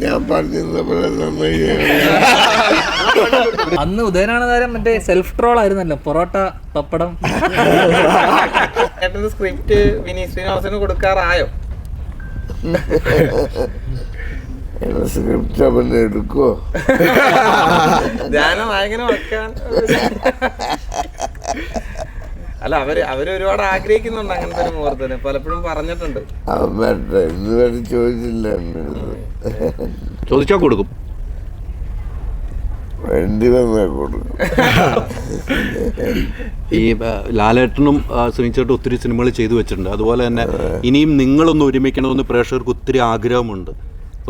ഞാൻ പറഞ്ഞ പോലെ നന്നായി അന്ന് ഉദയനാണ് താരം മറ്റേ സെൽഫ് ട്രോൾ ആയിരുന്നല്ലോ പൊറോട്ട പപ്പടം. സ്ക്രിപ്റ്റ് വിനീത് ശ്രീനിവാസന് കൊടുക്കാറായോ? സ്ക്രിപ്റ്റ് അവൻ എടുക്കുവോ? ധ്യാനം നായകനെ വെക്കാൻ അല്ല അവർ അവർ ഒരുപാട് ആഗ്രഹിക്കുന്നുണ്ട് അങ്ങനത്തെ ഒരു മുഹൂർത്തത്തിന്. പലപ്പോഴും പറഞ്ഞിട്ടുണ്ട്. വരട്ടെ ചോദിച്ചില്ല ചോദിച്ചാ കൊടുക്കും. വേണ്ടി വന്നാൽ കൊടുക്കും. ഈ ലാലേട്ടനും സുനിച്ചേട്ടും ഒത്തിരി സിനിമകൾ ചെയ്തു വെച്ചിട്ടുണ്ട്. അതുപോലെ തന്നെ ഇനിയും നിങ്ങളൊന്ന് ഒരുമിക്കണമെന്ന് പ്രേക്ഷകർക്ക് ഒത്തിരി ആഗ്രഹമുണ്ട്.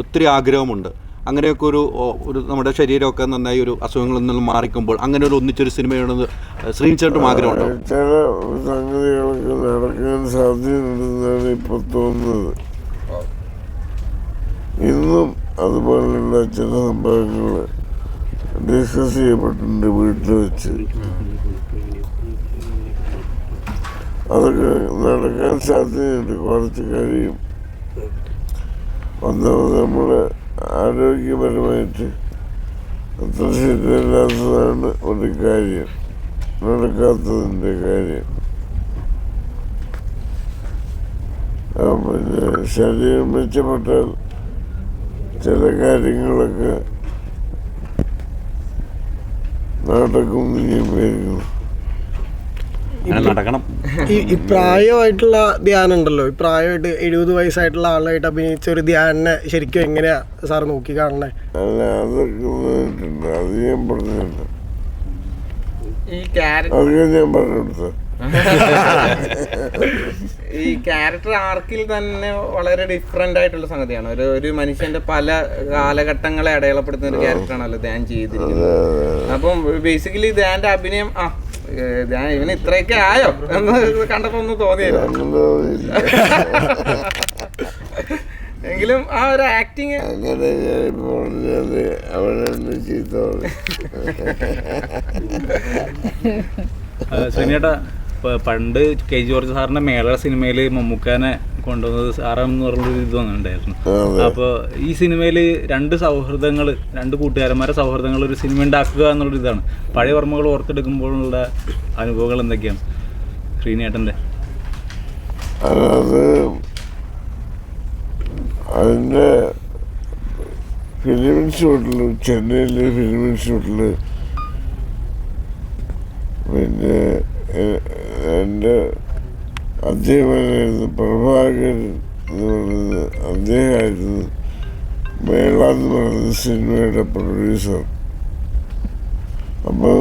ഒത്തിരി ആഗ്രഹമുണ്ട്. അങ്ങനെയൊക്കെ ഒരു ഒരു നമ്മുടെ ശരീരമൊക്കെ നന്നായി ഒരു അസുഖങ്ങളിൽ നിന്നും മാറിക്കുമ്പോൾ അങ്ങനെ ഒരു ഒന്നിച്ചൊരു സിനിമയാണെന്ന് ശ്രീനിച്ചേട്ടും ആഗ്രഹമുണ്ടോ? ചില സംഗതികളൊക്കെ നടക്കാൻ സാധ്യതയുണ്ടെന്നാണ് ഇപ്പൊ തോന്നുന്നത്. ഇന്നും അതുപോലെയുള്ള ചില സംഭവങ്ങൾ ഡിസ്കസ് ചെയ്യപ്പെട്ടിട്ടുണ്ട് വീട്ടിൽ വെച്ച്. അതൊക്കെ നടക്കാൻ സാധ്യതയുണ്ട്. കുറച്ച് കഴിയും. ഒന്നാമത് നമ്മുടെ ആരോഗ്യപരമായിട്ട് അത്ര ശരിയല്ലാത്തതാണ് ഒരു കാര്യം. നടക്കാത്തതിന്റെ കാര്യം. പിന്നെ ശരീരം മെച്ചപ്പെട്ടാൽ ചില കാര്യങ്ങളൊക്കെ നടക്കും അങ്ങനെ നടക്കണം. ഈ പ്രായമായിട്ടുള്ള ധ്യാനം ഉണ്ടല്ലോ ഈ പ്രായമായിട്ട് എഴുപത് വയസ്സായിട്ടുള്ള ആളായിട്ട് അഭിനയിച്ച ഒരു ധ്യാനെ ശരിക്കും എങ്ങനെയാ സാർ നോക്കി കാണണേ? അല്ല അതൊക്കെ വന്നിട്ടുണ്ട് അത് ഞാൻ പറഞ്ഞില്ല ഈ ക്യാരക്ടർ അതൊക്കെ ഞാൻ പറഞ്ഞു ഈ ക്യാരക്ടർ ആർക്കിൽ തന്നെ വളരെ ഡിഫറെന്റ് ആയിട്ടുള്ള സംഗതിയാണ്. ഒരു ഒരു മനുഷ്യന്റെ പല കാലഘട്ടങ്ങളെ അടയാളപ്പെടുത്തുന്ന ഒരു ക്യാരക്ടറാണല്ലോ ധ്യാൻ ചെയ്തിരിക്കുന്നത്. അപ്പം ബേസിക്കലി ധ്യാന്റെ അഭിനയം ആ ധ്യാൻ ഇവന് ഇത്രയൊക്കെ ആയോ എന്ന് കണ്ടപ്പോ ഒന്നും തോന്നിയില്ല. എങ്കിലും ആ ഒരു ആക്ടിങ് അങ്ങനെ സുനിയേട്ടാ പണ്ട് കെ ജോർജ് സാറിന്റെ മേള സിനിമയിൽ മമ്മൂക്കാനെ കൊണ്ടുവന്നത് സാറാന്ന് പറഞ്ഞൊരു ഇത് വന്നിട്ടുണ്ടായിരുന്നു. അപ്പോൾ ഈ സിനിമയിൽ രണ്ട് സൗഹൃദങ്ങൾ രണ്ട് കൂട്ടുകാരന്മാരെ സൗഹൃദങ്ങൾ ഒരു സിനിമ ഉണ്ടാക്കുക എന്നുള്ളൊരു ഇതാണ്. പഴയ ഓർമ്മകൾ ഓർത്തെടുക്കുമ്പോഴുള്ള അനുഭവങ്ങൾ എന്തൊക്കെയാണ്? ശ്രീനേട്ടന്റെ. അത് അതിന്റെ ഫിലിം ഇൻസ്റ്റിറ്റ്യൂട്ടിൽ ചെന്നൈയിലെ ഫിലിം ഇൻസ്റ്റിറ്റ്യൂട്ടിൽ പിന്നെ എന്റെ അദ്ദേഹമായിരുന്നു പ്രഭാകരൻ എന്ന് പറയുന്നത്. അദ്ദേഹമായിരുന്നു മേള എന്ന് പറയുന്ന സിനിമയുടെ പ്രൊഡ്യൂസർ അപ്പോൾ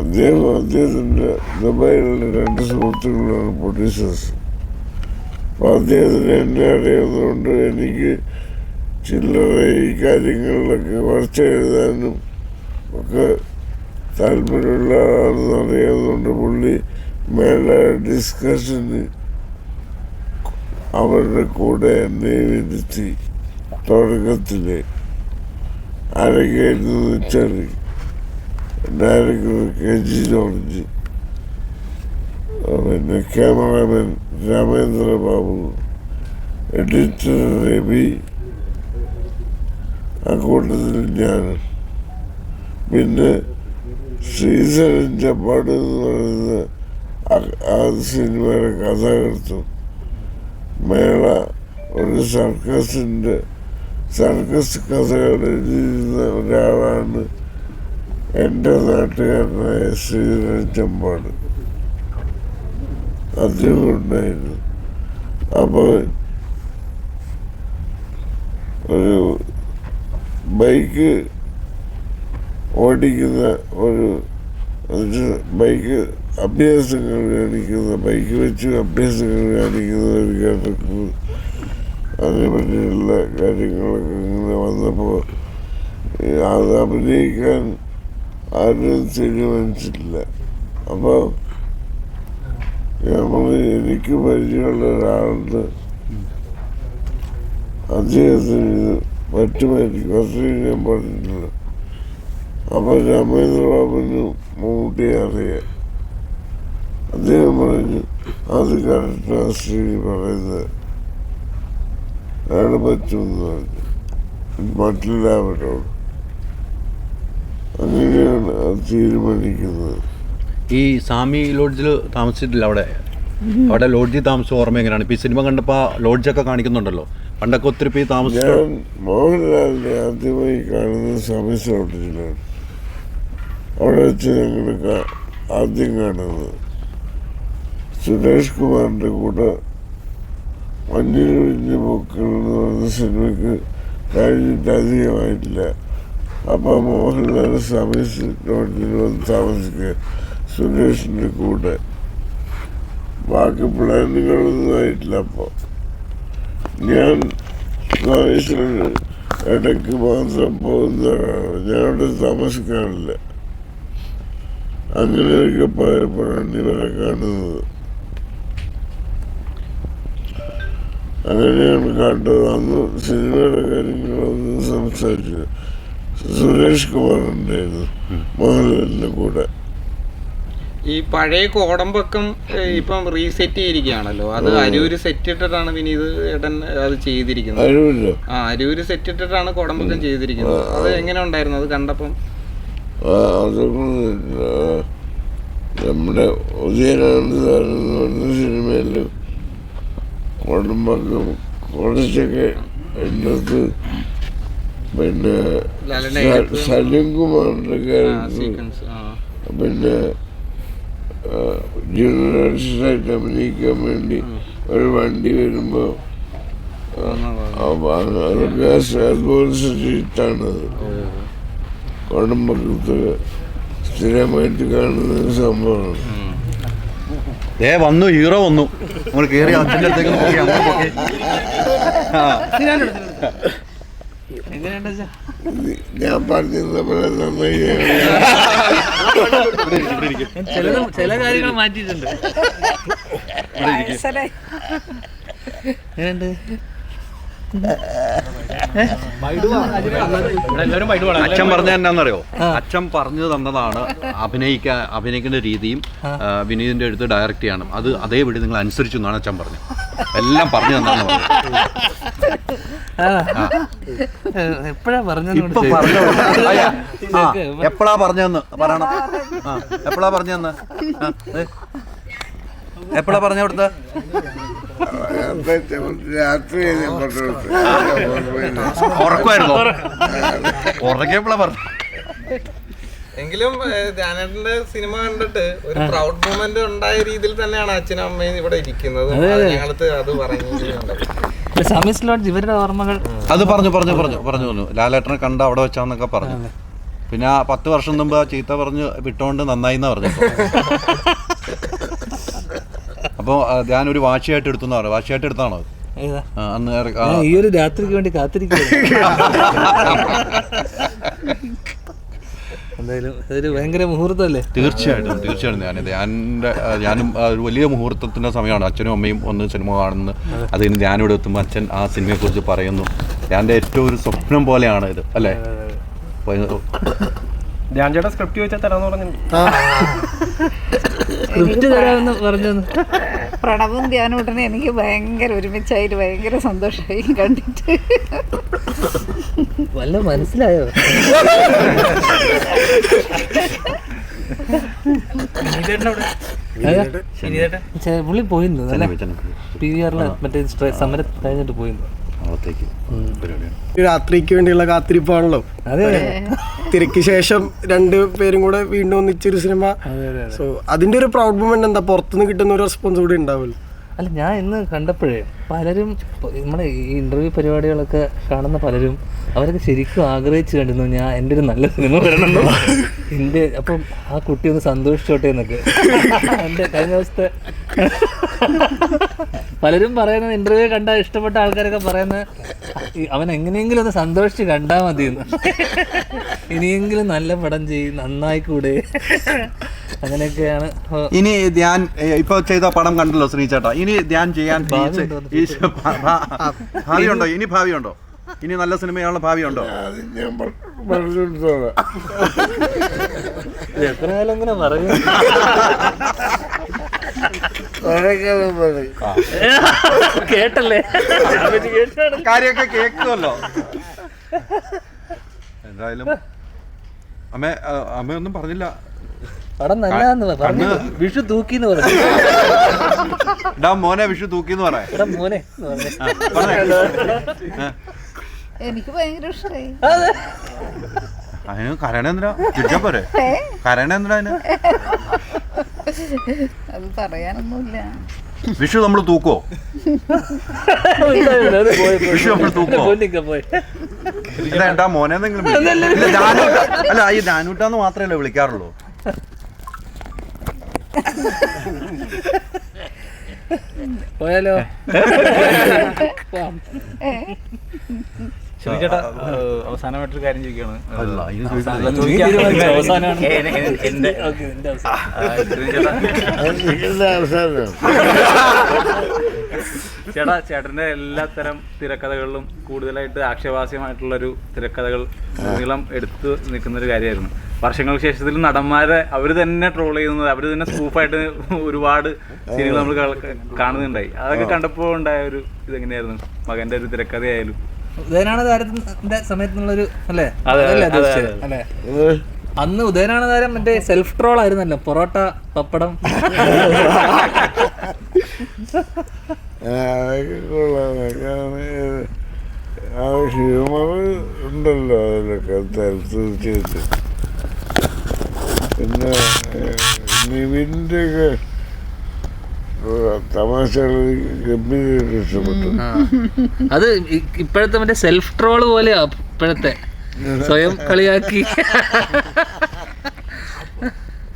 അദ്ദേഹം അദ്ദേഹത്തിന്റെ ദുബായിലുള്ള രണ്ട് സുഹൃത്തുക്കളാണ് പ്രൊഡ്യൂസേഴ്സ് അപ്പോൾ അദ്ദേഹത്തിന് എന്നെ അറിയുന്നതുകൊണ്ട് എനിക്ക് ചില്ലറ ഈ കാര്യങ്ങളിലൊക്കെ വരച്ച എഴുതാനും ഒക്കെ താല്പര്യമുള്ള ആളാണെന്ന് അറിയാവുന്നതുകൊണ്ട് പുള്ളി മേലെ ഡിസ്കഷന് അവരുടെ കൂടെ എന്നെ ഇരുത്തി തുടക്കത്തിൽ ആരൊക്കെയായിരുന്നു വെച്ചാൽ ഡയറക്ടർ കെ ജി ജോർജ് പിന്നെ ക്യാമറാമാൻ രാമേന്ദ്ര ബാബു എഡിറ്റർ രവി അക്കൂട്ടത്തിൽ ഞാൻ. പിന്നെ ശ്രീധരൻ ചപ്പാട് എന്ന് പറയുന്ന ആ- സിനിമയുടെ കഥാകൃത്തും മേള ഒരു സർക്കസിന്റെ സർക്കസ് കഥകൾ എഴുതിയിരുന്ന ഒരാളാണ് എന്റെ നാട്ടുകാരനായ ശ്രീധരൻ ചമ്പാട്. അദ്ദേഹം ഉണ്ടായിരുന്നു അപ്പോൾ ഒരു ബൈക്ക് ഓടിക്കുന്ന ഒരു ബൈക്ക് അഭ്യാസങ്ങൾ കാണിക്കുന്ന ബൈക്ക് വെച്ച് അഭ്യാസങ്ങൾ കാണിക്കുന്ന ഒരു ക്യാരക്ടർ അതിനെപ്പറ്റിയുള്ള കാര്യങ്ങളൊക്കെ ഇങ്ങനെ വന്നപ്പോൾ അത് അഭിനയിക്കാൻ ആരും തീരുമാനിച്ചിട്ടില്ല. അപ്പോൾ നമ്മൾ എനിക്ക് പരിചയമുള്ള ഒരാളുണ്ട്. അദ്ദേഹത്തിന് പറ്റുമായിരിക്കും. അത്രയും ഞാൻ പറഞ്ഞിട്ടില്ല അപ്പോൾ രാമേന്ദ്രബാബുന് മമ്മൂട്ടിയെ അറിയാം. അദ്ദേഹം പറഞ്ഞു അത് കറക്റ്റാ ശ്രീ പറയുന്നത്. അയാൾ പറ്റുമെന്ന് പറഞ്ഞു. മറ്റെല്ലാവരോട് അങ്ങനെയാണ് അത് തീരുമാനിക്കുന്നത്. ഈ സാമി ലോഡ്ജിൽ താമസിച്ചിട്ടില്ല അവിടെ? അവിടെ ലോഡ്ജിൽ താമസം ഓർമ്മ എങ്ങനെയാണ്? ഇപ്പോൾ ഈ സിനിമ കണ്ടപ്പോൾ ലോഡ്ജൊക്കെ കാണിക്കുന്നുണ്ടല്ലോ. പണ്ടൊക്കെ ഒത്തിരി പേര് താമസിച്ചു? ഞാൻ മോഹൻലാലിനെ ആദ്യമായി കാണുന്നത് സമീസ് ഹോട്ടലിലാണ് അവിടെ വെച്ച് ഞങ്ങൾ ആദ്യം കാണുന്നത്. സുരേഷ് കുമാറിന്റെ കൂടെ മഞ്ഞിൽ വിരിഞ്ഞ പൂക്കൾ എന്ന് പറയുന്ന സിനിമയ്ക്ക് കഴിഞ്ഞിട്ട് അധികമായിട്ടില്ല. അപ്പോൾ മോഹൻലാൽ സമീസ് ഹോട്ടലിൽ വന്ന് താമസിക്കുക സുരേഷിന്റെ കൂടെ. ബാക്കി പ്ലാനുകളൊന്നും ആയിട്ടില്ല അപ്പോൾ ഞാൻ മനുഷ്യന് ഇടയ്ക്ക് മാത്രം പോകുന്നതാണ് ഞാൻ അവിടെ താമസിക്കാറില്ല. അങ്ങനെയൊക്കെ പോയപ്പോഴാണ് ഇവരെ കാണുന്നത്. അങ്ങനെയാണ് കണ്ടത് അന്ന് സിനിമയുടെ കാര്യങ്ങളൊന്നും സംസാരിച്ചത് സുരേഷ് കുമാർ ഉണ്ടായിരുന്നു. മോഹൻലാലിന്റെ കൂടെ. ഈ പഴയ കോടമ്പക്കം ഇപ്പം റീസെറ്റ് ചെയ്തിരിക്കുകയാണല്ലോ. അത് അരൂര് സെറ്റ് ഇട്ടിട്ടാണ് വിനീത് ഏട്ടൻ അത് ചെയ്തിരിക്കുന്നത്. ആ അരൂര് സെറ്റ് ഇട്ടിട്ടാണ് കോടമ്പക്കം ചെയ്തിരിക്കുന്നത്. അത് എങ്ങനെ ഉണ്ടായിരുന്നു? അത് കണ്ടപ്പം. നമ്മുടെ ഉദയനാനന്ദ സിനിമയിൽ കുടുംബക്കും കുറച്ചൊക്കെ എന്നത് പിന്നെ സലീം സീക്വൻസ് ആ പിന്നെ ജനറേഷനായിട്ട് അഭിനയിക്കാൻ വേണ്ടി ഒരു വണ്ടി വരുമ്പോൾ അതൊക്കെ അതുപോലെ കുടുംബത്തിൽ കുടുംബത്ത് സ്ഥിരമായിട്ട് കാണുന്ന സംഭവമാണ്. ഏ വന്നു ഹീറോ വന്നു. നമ്മൾ കയറി അച്ഛന്റെ അടുത്തേക്ക് നോക്കി നോക്കി. ഞാൻ പറഞ്ഞ പോലെ നന്നായി. ചില ചില കാര്യങ്ങൾ മാറ്റിയിട്ടുണ്ട്. എങ്ങനെയുണ്ട്? അച്ഛൻ പറഞ്ഞ എന്നാന്നറിയോ? അച്ഛൻ പറഞ്ഞു തന്നതാണ് അഭിനയിക്കാൻ അഭിനയിക്കേണ്ട രീതിയും വിനീതിന്റെ അടുത്ത് ഡയറക്റ്റ് ചെയ്യണം. അത് അതേപടി നിങ്ങൾ അനുസരിച്ചു എന്നാണ് അച്ഛൻ പറഞ്ഞത്. എല്ലാം പറഞ്ഞു തന്നാണ് എപ്പോഴാ പറഞ്ഞെന്ന് പറഞ്ഞു? എപ്പോഴാ പറഞ്ഞതെന്ന് പറയണം? എപ്പോഴാ പറഞ്ഞെന്ന്. എപ്പോഴാ പറഞ്ഞ കൊടുത്ത? രാത്രി ഞാൻ പറഞ്ഞു ഉറക്കമായിരുന്നോ ഉറക്കിയപ്പോഴാ പറഞ്ഞു? എങ്കിലും ധ്യാനേട്ടന്റെ സിനിമ കണ്ടിട്ട് ഒരു പ്രൗഡ് മൂമെന്റ് ഉണ്ടായ രീതിയിൽ തന്നെയാണ് അച്ഛനും അമ്മയും ഇവിടെ ഇരിക്കുന്നത്. ഞങ്ങളത് അത് ലോഡ്ജ് ഇവരുടെ ഓർമ്മകൾ അത് പറഞ്ഞു പറഞ്ഞു പറഞ്ഞു പറഞ്ഞു പറഞ്ഞു. ലാലേട്ടനെ കണ്ട അവിടെ വെച്ചാന്നൊക്കെ പറഞ്ഞു. പിന്നെ ആ പത്ത് വർഷം മുമ്പ് ആ ചീത്ത പറഞ്ഞ് വിട്ടോണ്ട് നന്നായി എന്നാ പറഞ്ഞു അപ്പോൾ ഞാനൊരു വാശിയായിട്ട് എടുത്തു പറഞ്ഞു. വാശിയായിട്ട് എടുത്താണോ അന്ന് ഈ ഒരു രാത്രിക്ക് വേണ്ടി കാത്തിരിക്കും എന്തായാലും ഒരു ഭയങ്കര മുഹൂർത്തമല്ലേ? തീർച്ചയായിട്ടും തീർച്ചയായിട്ടും. ഞാൻ ധ്യാനിന്റെ ഞാനും ഒരു വലിയ മുഹൂർത്തത്തിന്റെ സമയമാണ്. അച്ഛനും അമ്മയും ഒന്ന് സിനിമ കാണുന്നു. അത്. കഴിഞ്ഞ് ഞാനിവിടെ എത്തുമ്പോൾ അച്ഛൻ ആ സിനിമയെക്കുറിച്ച് പറയുന്നു. ഞാന്റെ ഏറ്റവും ഒരു സ്വപ്നം പോലെയാണ് ഇത് അല്ലേ? അപ്പോൾ ധ്യാൻ ചേട്ടാ സ്ക്രിപ്റ്റ് ചോദിച്ചാൽ തരാന്ന് പറഞ്ഞു സ്ക്രിപ്റ്റ് തരാമെന്ന് പറഞ്ഞു പ്രണവും ഉടനെ എനിക്ക് ഭയങ്കര ഒരുമിച്ചായിട്ട് ഭയങ്കര സന്തോഷമായി കണ്ടിട്ട്. വല്ല മനസ്സിലായോ? ചെ- പുള്ളി പോയിരുന്നു പി വി ആറിലെ മറ്റേ സമരം കഴിഞ്ഞിട്ട് പോയിരുന്നു രാത്രിക്ക് വേണ്ടിയുള്ള കാത്തിരിപ്പാണല്ലോ. അതെ തിരക്ക് ശേഷം രണ്ട് പേരും കൂടെ വീണ്ടും ഒന്നിച്ചൊരു സിനിമ. സോ അതിന്റെ ഒരു പ്രൗഡ് മൂമെന്റ് എന്താ? പുറത്തുനിന്ന് കിട്ടുന്ന ഒരു റെസ്പോൺസ് കൂടി ഉണ്ടാവില്ല അല്ല ഞാൻ ഇന്ന് കണ്ടപ്പോഴേ പലരും നമ്മുടെ ഈ ഇന്റർവ്യൂ പരിപാടികളൊക്കെ കാണുന്ന പലരും അവരൊക്കെ ശരിക്കും ആഗ്രഹിച്ചു കണ്ടിരുന്നു ഞാൻ എന്റെ ഒരു നല്ല സിനിമ വരണമെന്നോ. എന്റെ അപ്പം ആ കുട്ടി ഒന്ന് സന്തോഷിച്ചോട്ടെ എന്നൊക്കെ. എന്റെ കഴിഞ്ഞ ദിവസത്തെ പലരും പറയുന്നത് ഇന്റർവ്യൂ കണ്ട ഇഷ്ടപ്പെട്ട ആൾക്കാരൊക്കെ പറയുന്നത് അവൻ എങ്ങനെയെങ്കിലും ഒന്ന് സന്തോഷിച്ച് കണ്ടാൽ മതി ഇനിയെങ്കിലും നല്ല പടം ചെയ്യും നന്നായിക്കൂടെ. അങ്ങനെയൊക്കെയാണ്. ഇനി ധ്യാൻ ഇപ്പൊ ചെയ്ത പടം കണ്ടല്ലോ ശ്രീചേട്ടാ. ഇനി ധ്യാൻ ചെയ്യാൻ ഭാവിയുണ്ടോ? ഇനി ഭാവിയുണ്ടോ? ഇനി നല്ല സിനിമയുള്ള ഭാവിയുണ്ടോ? എത്ര കാലം ഇങ്ങനെ പറയും? കേട്ടല്ലേ? കാര്യമൊക്കെ കേൾക്കുമല്ലോ. എന്തായാലും അമ്മ അമ്മയൊന്നും പറഞ്ഞില്ല. പടം നല്ലതാന്ന് പറഞ്ഞു വിഷു തൂക്കിന്ന് പറഞ്ഞു ഡാ മോനെ വിഷു തൂക്കിന്ന് പറയാം എടാ മോനെ എന്ന് പറഞ്ഞു. എനിക്ക് ഭയങ്കര ഇഷ്ടമായി അതിന് കരണ എന്തിനാ? തിരിച്ചാ പോരെ? കരണ എന്തിനാ അതിന്? അത് പറയാനൊന്നുമില്ല. വിഷു നമ്മൾ തൂക്കോ. വിഷു നമ്മൾ തൂക്കോ ഇല്ല എന്താ മോനെ എന്തെങ്കിലും അല്ല ഈ ദാനൂട്ടാന്ന് മാത്രമല്ലേ വിളിക്കാറുള്ളൂ? പോയാലോ? ചേട്ടാ അവസാനമായിട്ടൊരു കാര്യം ചോദിക്കുകയാണ് ചേട്ടാ. ചേട്ടന്റെ എല്ലാത്തരം തിരക്കഥകളിലും കൂടുതലായിട്ട് ആക്ഷേപാസ്യമായിട്ടുള്ള ഒരു തിരക്കഥകൾ നീളം എടുത്തു നിൽക്കുന്ന ഒരു കാര്യമായിരുന്നു. വർഷങ്ങൾക്ക് ശേഷത്തിൽ നടന്മാരെ അവർ തന്നെ ട്രോൾ ചെയ്യുന്നത് അവർ തന്നെ സ്കൂപ്പായിട്ട് ഒരുപാട് സീനുകൾ നമ്മൾ കാണുന്നുണ്ടായി അതൊക്കെ കണ്ടപ്പോൾ ഉണ്ടായ ഒരു ഇതെങ്ങനെയായിരുന്നു മകന്റെ ഒരു തിരക്കഥയായാലും ഉദയനാണ് താരത്തിന്റെ സമയത്തുള്ളൊരു അല്ലേ അല്ലേ അന്ന് ഉദയനാണ് താരം മറ്റേ സെൽഫ് ട്രോൾ ആയിരുന്നല്ലോ പൊറോട്ട പപ്പടം ഹ്യൂമർ ഉണ്ടല്ലോ അതിലൊക്കെ തീർച്ചയായിട്ടും പിന്നെ നിവിന്റെ ഒക്കെ തമാശകൾ ഗംഭീരമായിട്ട് ഇഷ്ടപ്പെട്ടു. അത് ഇപ്പോഴത്തെ മറ്റേ സെൽഫ് ട്രോൾ പോലെയാ ഇപ്പോഴത്തെ. സ്വയം കളിയാക്കി.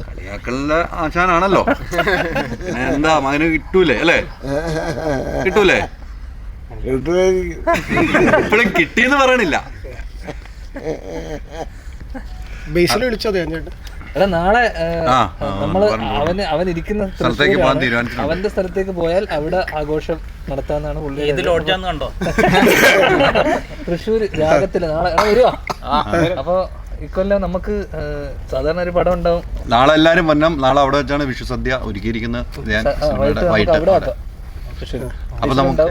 കളിയാക്കലിന്റെ ആശാനാണല്ലോ. എന്താ മകന് കിട്ടൂലേ അല്ലേ? കിട്ടൂലേ? ഇപ്പോഴും കിട്ടിയെന്ന് പറയണില്ല. ബേസിൽ വിളിച്ചോ ഞാൻ ചേട്ടൻ എടാ നാളെ നമ്മൾ. അവന് അവൻ ഇരിക്കുന്ന സ്ഥലത്തേക്ക് പോകാൻ. തീരുമാനിച്ചിട്ടുണ്ട്. അവന്റെ സ്ഥലത്തേക്ക് പോയാൽ അവിടെ ആഘോഷം നടത്താന്നാണ് പുള്ളി ഇത് ലോഡ്ജാന്ന് കണ്ടോ? തൃശ്ശൂർ രാഗത്തിൽ നാളെ വരുവാ? അപ്പൊ ഇക്കൊല്ലം നമുക്ക് സാധാരണ ഒരു പടം ഉണ്ടാവും. നാളെ എല്ലാരും വന്നം നാളെ അവിടെ വെച്ചാണ് വിഷു സദ്യ ഒരുക്കിയിരിക്കുന്നത് ഞാൻ വൈകിട്ട് അപ്പൊ നമുക്ക്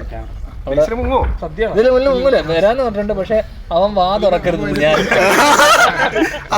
ഇതിന് മുന്നിൽ വരാന്ന് പറഞ്ഞിട്ടുണ്ട് പക്ഷെ അവൻ വാ തുറക്കരുത് ഞാൻ.